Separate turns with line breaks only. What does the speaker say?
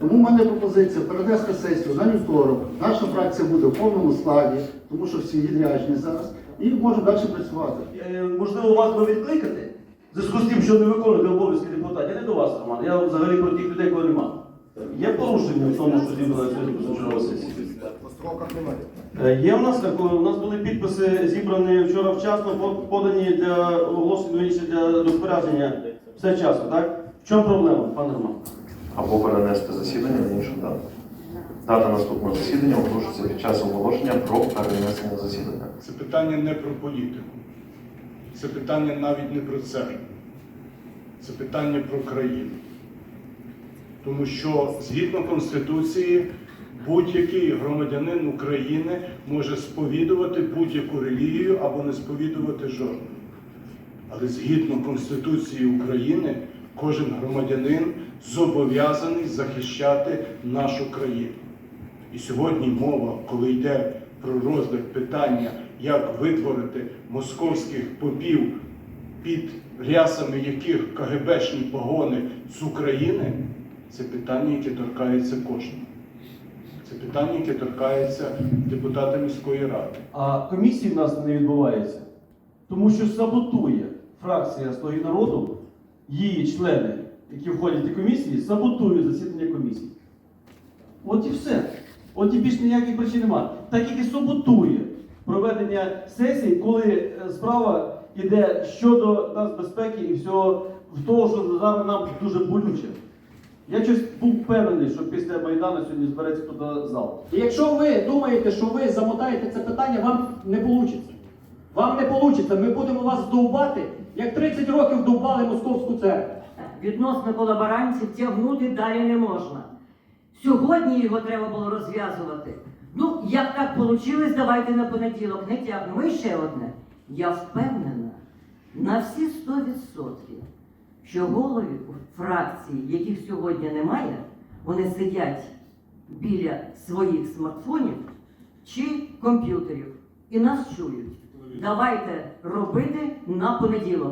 Тому в мене пропозиція перенести сесію на вівторок. Наша фракція буде в повному складі, тому що всі відряджені зараз, і можемо далі працювати.
Е, Можливо, вас би відкликати в зв'язку з тим, що не виконуєте обов'язки депутатів. Я не до вас, Роман. Я взагалі про тих людей, кого нема. Є порушення в тому, що зібрана сьогодні позачергова сесія.
По строках немає.
Е, Є в нас так, у нас були підписи зібрані вчора вчасно, подані для оголошення для розпорядження все вчасно, так? В чому проблема, пане Роман?
Або перенести засідання на іншу дату. Дата наступного засідання оголошується під час оголошення про перенесення засідання.
Це питання не про політику. Це питання навіть не про це. Це питання про країну. Тому що згідно Конституції будь-який громадянин України може сповідувати будь-яку релігію або не сповідувати жодну. Але згідно Конституції України, кожен громадянин зобов'язаний захищати нашу країну. І сьогодні мова, коли йде про розгляд питання, як витворити московських попів, під рясами яких КГБшні погони з України, це питання, яке торкається кожного. Це питання, яке торкається депутата міської ради.
А комісії в нас не відбувається, тому що саботує фракція «Слуги народу, її члени, які входять до комісії, саботують засідання комісії. От і все. От і більш ніяких причин немає. Так як і саботує проведення сесії, коли е, справа йде щодо нацбезпеки і всього того, що зараз нам дуже болюче. Я щось був впевнений, що після Майдану сьогодні збереться туди зал.
І якщо ви думаєте, що ви замотаєте це питання, вам не вийде. Вам не вийде. Ми будемо вас довбати, як 30 років довбали московську церкву.
Відносно колаборантів тягнути далі не можна. Сьогодні його треба було розв'язувати. Ну, як так вийшло, давайте на понеділок не тягнемо. І ще одне. Я впевнена на всі 100%, що голови фракції, яких сьогодні немає, вони сидять біля своїх смартфонів чи комп'ютерів і нас чують. Давайте робити на понеділок.